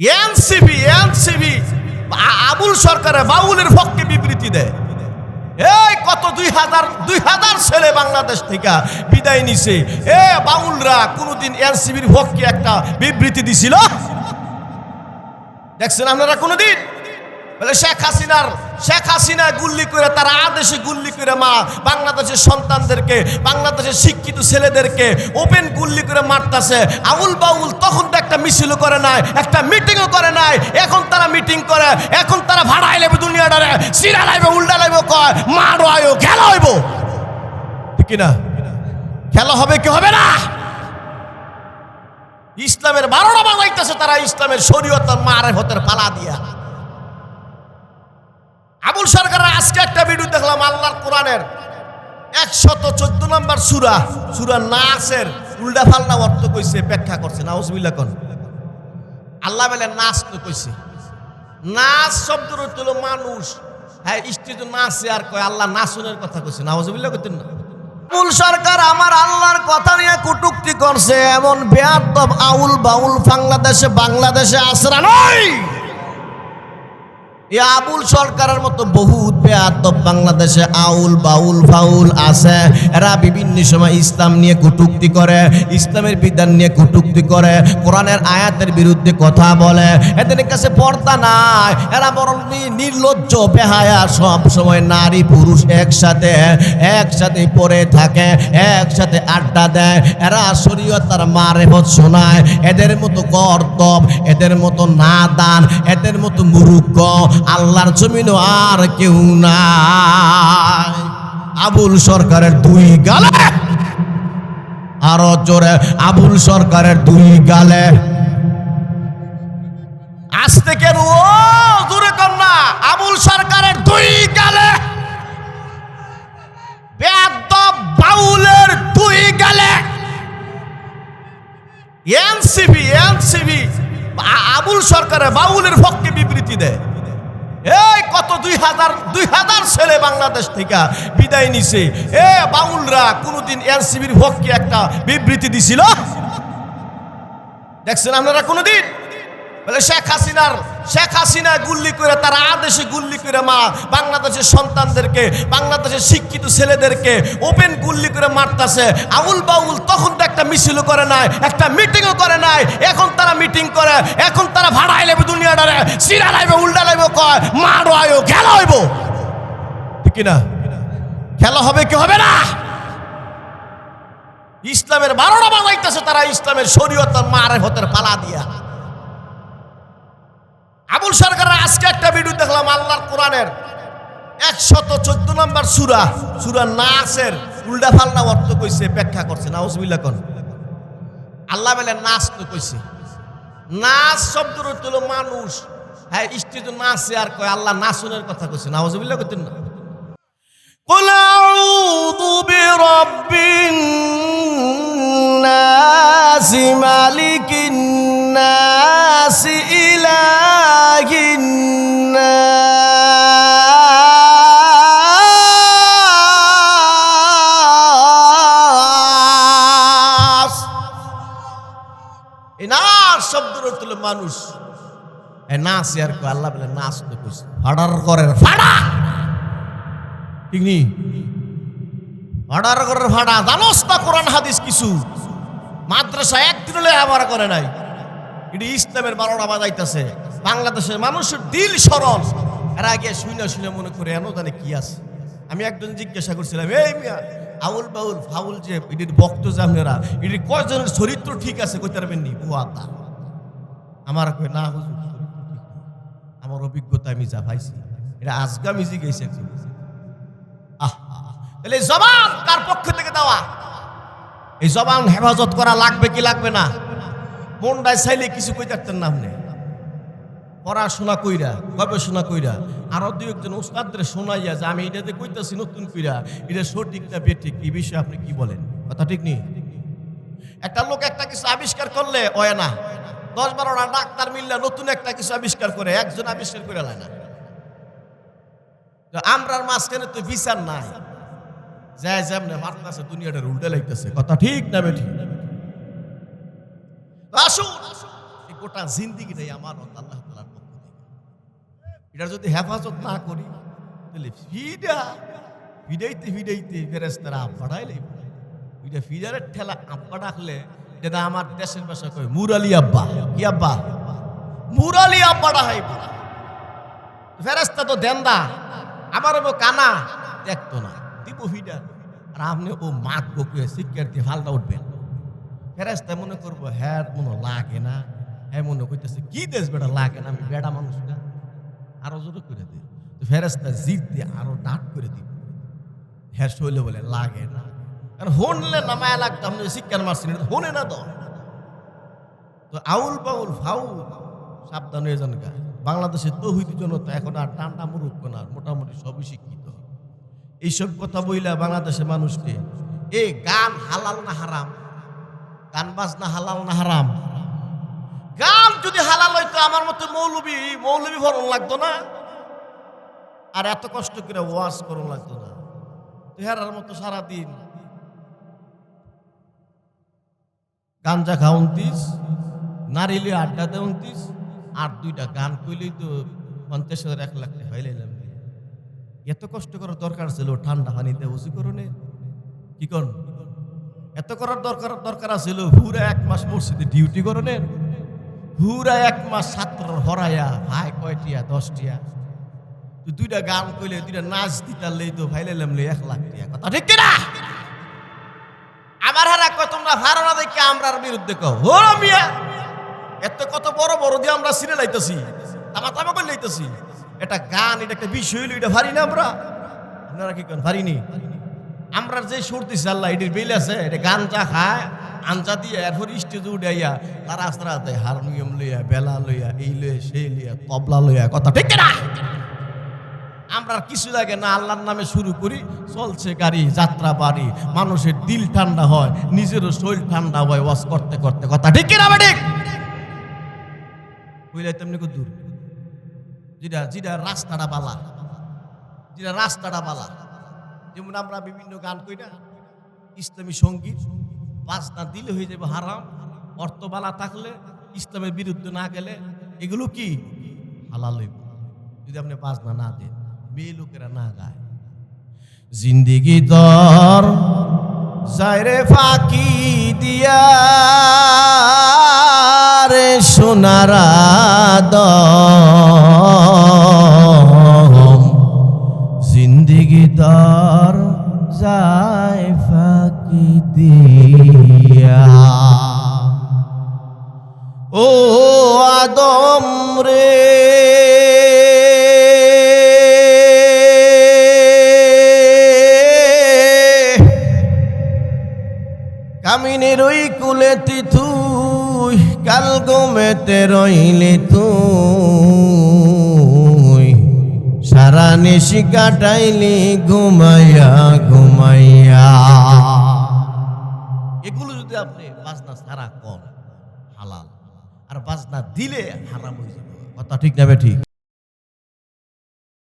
NCB NCB Abul সরকারের বাউলের পক্ষে বিবৃতি দেয়। এই কত দুই হাজার দুই হাজার ছেলে বাংলাদেশ থেকে বিদায় নিছে। এ বাউলরা কোনোদিন এনসিবির পক্ষে একটা বিবৃতি দিছিল? দেখছেন আপনারা কোনোদিন? বলে শেখ হাসিনার শেখ হাসিনা গুল্লি করে তার আদেশে গুল্লি করে মা, বাংলাদেশের সন্তানদেরকে, বাংলাদেশের শিক্ষিত ছেলেদেরকে ওপেন গুল্লি করে মারতাছে। আউল বাউল তখন তো একটা মিছিলও করে নাই, একটা মিটিংও করে নাই। এখন তারা মিটিং করে, এখন তারা ভাড়াই লেবে দুনিয়াটারে সিরা লাইবে, উল্টা লাইবে, কয়, মারো আয়ো, খেলা হইব। ঠিক না খেলা হবে কি হবে না? ইসলামের বারোটা বানাইতেছে তারা ইসলামের শরীয়ত মারে হতের পালা দিয়া। আবুল সরকারের আজকে একটা ভিডিও দেখলাম, আল্লাহর কোরআনের। একশত চোদ্দ নম্বর সুরা সুরা নাসের উল্টা ফাল্টা অর্থ কইছে, ব্যাখ্যা করছে নাউজবিল্লা কোন। আল্লাহ বেলে নাচ তো কইছে। নাচ অর্থ হলো মানুষ। হ্যাঁ স্টেজ নাচে আর কয়, আল্লাহ নাচনের কথা কইছে নাউজবিল্লা কইতেন না। আবুল সরকার আমার আল্লাহর কথা নিয়ে কটুক্তি করছে, এমন বেয়াদব আউল বাউল বাংলাদেশে বাংলাদেশে আসরা নয়। এই আবুল সরকারের মতো বহুত বেয়াদব বাংলাদেশে আউল বাউল ফাউল আছে। এরা বিভিন্ন সময় ইসলাম নিয়ে কটুক্তি করে, ইসলামের বিধান নিয়ে কটুক্তি করে, কোরআনের আয়াতের বিরুদ্ধে কথা বলে। এদের কাছে পর্দা নাই। এরা বরং নি- নির্লজ্জ, বেহায়া, সব সময় নারী, পুরুষ একসাথে একসাথে পড়ে থাকে, একসাথে আড্ডা দেয়। এরা শরীয়ত তার মারেফত শোনায়। এদের মতো কর্তব এদের মতো নাদান, এদের মতো মুরুক্ষ আল্লাহর জমিনও আর কেউ নাই। আবুল সরকারের দুই গালে। আরও জোরে, আবুল সরকারের দুই গালে। আজ থেকে ও দূরে না আবুল সরকারের দুই গালে। বাউলের দুই গালে। এনসিবি এনসিবি আবুল সরকারের বাউলের পক্ষে বিবৃতি দেয়। এই, কত দুই হাজার দুই হাজার ছেলে বাংলাদেশ থেকে বিদায় নিছে। এ, বাউলরা কোনোদিন এনসিবির পক্ষে একটা বিবৃতি দিছিল? দেখছেন আপনারা কোনোদিন? বলে শেখ হাসিনার, শেখ হাসিনা গুল্লি করে, তার আদেশে গুল্লি করে মা, বাংলাদেশের সন্তানদেরকে, বাংলাদেশের শিক্ষিত ছেলেদেরকে ওপেন গুল্লি করে মারতাছে। আউল বাউল তখন তো মিছিল করে নাই, একটা মিটিংও করে নাই। এখন তারা মিটিং করে, এখন তারা ভাড়াই লেবে দুনিয়াটারে, সিরা লাইবে, উল্টা লাইবে, কয়, মারো আয়ো, খেলা হইব। ঠিক না খেলা হবে কি হবে না? ইসলামের বারোটা বানাইতেছে তারা ইসলামের শরীয়ত মারে হতের পালা দিয়া। আবুল সরকারের আজকে একটা ভিডিও দেখলাম, আল্লাহর কোরআনের একশত চোদ্দ নম্বর সুরা সুরা নাচের উল্টা ফাল্টা অর্থ কইছে, ব্যাখ্যা করছে নাউজবিল্লা কোন? আল্লাহ বেলে নাচ তো কইছে নাচ শব্দের অর্থ হলো মানুষ হ্যাঁ স্টেজ নাচে আর কয় আল্লাহ নাচনের কথা কইছে নাউজবিল্লা কইতেন না قل أعوذ برب الناس ملك الناس মানুষ। নাচ আর আল্লাহ বলে, নাচ তো কইছে। ফাড়ার করে ফাড়া। ঠিক নি? ভাড়ার ঘরের ভাড়া জানোস কোরআন হাদিস কিছু? মাদ্রাসা একদিন লেখাপড়া করে নাই। এটি ইসলামের বারোটা বাজাইতেছে। বাংলাদেশের মানুষের দিল সরল এরা গিয়ে শুনে শুনে মনে করে, এন জানে কি আছে? আমি একজন জিজ্ঞাসা করছিলাম, এই মিয়া, আউল বাউল, ফাউল যে, এটির বক্ত যে আপনারা, এটির কয়জনের চরিত্র ঠিক আছে? কইতে পারবেন নি। তা আমার কই না হুজুর। আমার অভিজ্ঞতা আমি যা পাইছি এটা আজগা মিজি গেছে আহ, তাহলে জবান কার পক্ষ থেকে দেওয়া? এই জবান হেফাজত করা লাগবে কি লাগবে না? মনটায় চাইলে কিছু কই থাকতেন না আপনি। পড়াশোনা কইরা গবেষণা কইরা আরও দুই একজন উস্তাদদের শোনাইয়া যে আমি এটাতে কইতাছি নতুন কইরা এটা সঠিক না বেঠিক এই বিষয়ে আপনি কি বলেন? কথা ঠিক নেই একটা লোক একটা কিছু আবিষ্কার করলে হয় না। দশ বারোটা ডাক্তার মিললে নতুন একটা কিছু আবিষ্কার করে, একজন আবিষ্কার করে লায় না। আমরার মাঝখানে তো বিচার নাই। যায় যেমনে মারতেছে দুনিয়াটা উল্টে লাগতেছে কথা ঠিক না বেঠি? আসুন, এই গোটা জিন্দিগিটাই আমার আল্লাহ তালার পক্ষ থেকে। এটা যদি হেফাজত না করি, তাহলে ফিডা ফিডাইতে ফিডাইতে ফেরেস্তারা আব্বা ডাইলে ফিডা ফিডারের ঠেলা আব্বা ডাকলে যেটা আমার দেশের ভাষা কয়, মুরালি আব্বা। কি আব্বা? মুরালি আব্বা ডাহাই ফেরেস্তা তো দেন্দা, আমার ও কানা। দেখতো না, দিব ফিডা আর আপনি ও মাত বকুয়ে শিক্ষার্থী ফালটা উঠবেন ফেরেস্তা মনে করব হ্যাঁ মনে লাগে না। হ্যাঁ মনে করতেছে কি দেশ বেটা, লাগে না, আমি বেড়া মানুষ না? আরও জোরে করে দিই ফেরেস্তা জিদ দিয়ে আরও ডাক করে দিব। হ্যাঁ শৈলে বলে, লাগে না। কারণ হনলে নামায় লাগতাম শিক্ষার মারছি হনে না তো। তো আউল বাউল, ফাউল, সাবধান হয়ে যান গা বাংলাদেশের তৌহিদি জনতা এখন আর টান্ডা মুরুক্ষ না মোটামুটি সবই শিক্ষিত। এইসব কথা বইলা বাংলাদেশের মানুষকে, এ, গান হালাল না হারাম? গান বাজনা হালাল না হারাম? গান যদি হালাল হইতো, আমার মতো মৌলবি মৌলবি ভরণ লাগতো না। আর এত কষ্ট করে ওয়াজ করুন লাগতো না। তেহারার মতো সারাদিন গাঞ্জা খাউন্তিস নারিলে আড্ডা দেউন্তিস আর দুইটা গান কইলেই তো পঞ্চাশ হাজার, এক লাখ টাকা হইলাম এত কষ্ট করার দরকার ছিল, ঠান্ডা পানিতে উঁচু করুনে কি কর এত করার দরকার দরকার ছিল পুরা এক মাস মসজিদে ডিউটি করনের পুরা এক মাস ছাত্র হরাইয়া ভাই কয়টিয়া, দশটিয়া। তুই দুইটা গান কইলে, দুইটা নাচ দিতার লেই তো ভাইলাম লে এক লাখ টিয়া কথা ঠিক কিনা? আমার হারা তোমরা ভাড়া না দেখে আমরার বিরুদ্ধে কও। ও মিয়া, এত কত বড় বড় দিয়ে আমরা সিনে লাইতেছি তামা তামা করে লাইতেছি। এটা গান, এটা একটা বিষয় হইল, এটা ভারি না আমরা? আপনারা কি করেন ভারিনি? আমরা যে সুর দিছি, আল্লাহ, এটির বিল আছে, এটা গান চা খায় আনচা দিয়ে, এরপর স্টেজ উঠাইয়া, তারা আস্তে হারমোনিয়াম লইয়া, বেলা লইয়া, এই লইয়া, সেই লইয়া, তবলা লইয়া, কথা ঠিক না আমরা কিছু লাগে না, আল্লাহর নামে শুরু করি, চলছে গাড়ি, যাত্রা বাড়ি, মানুষের দিল ঠান্ডা হয়, নিজেরও শরীর ঠান্ডা হয় ওয়াশ করতে করতে, কথা ঠিক কিনা ঠিক? বুঝলে তেমনি দূর। যেটা যেটা রাস্তাটা বালা, যেটা রাস্তাটা বালা। যেমন আমরা বিভিন্ন গান কই না, ইসলামী সংগীত, বাজনা দিলে হয়ে যাবে হারাম অর্থবালা থাকলে, ইসলামের বিরুদ্ধে না গেলে, এগুলো কি? হালাল যদি আপনি বাজনা না দেন। মেয়ে লোকেরা না গায়। জিন্দিগি তর যাইরে ফাঁকি দিয়া রে সোনারা দম কামিনের ওই কুলেতি তুই, কাল গোমেতে রইলে তুই। সারা নিশি কাটাইলি ঘুমাইয়া ঘুমাইয়া। এগুলো যদি আপনি বাজনা সারা কর হালাল। আর বাজনা দিলে হারাম হয়ে যাবে। কথা ঠিক না ঠিক?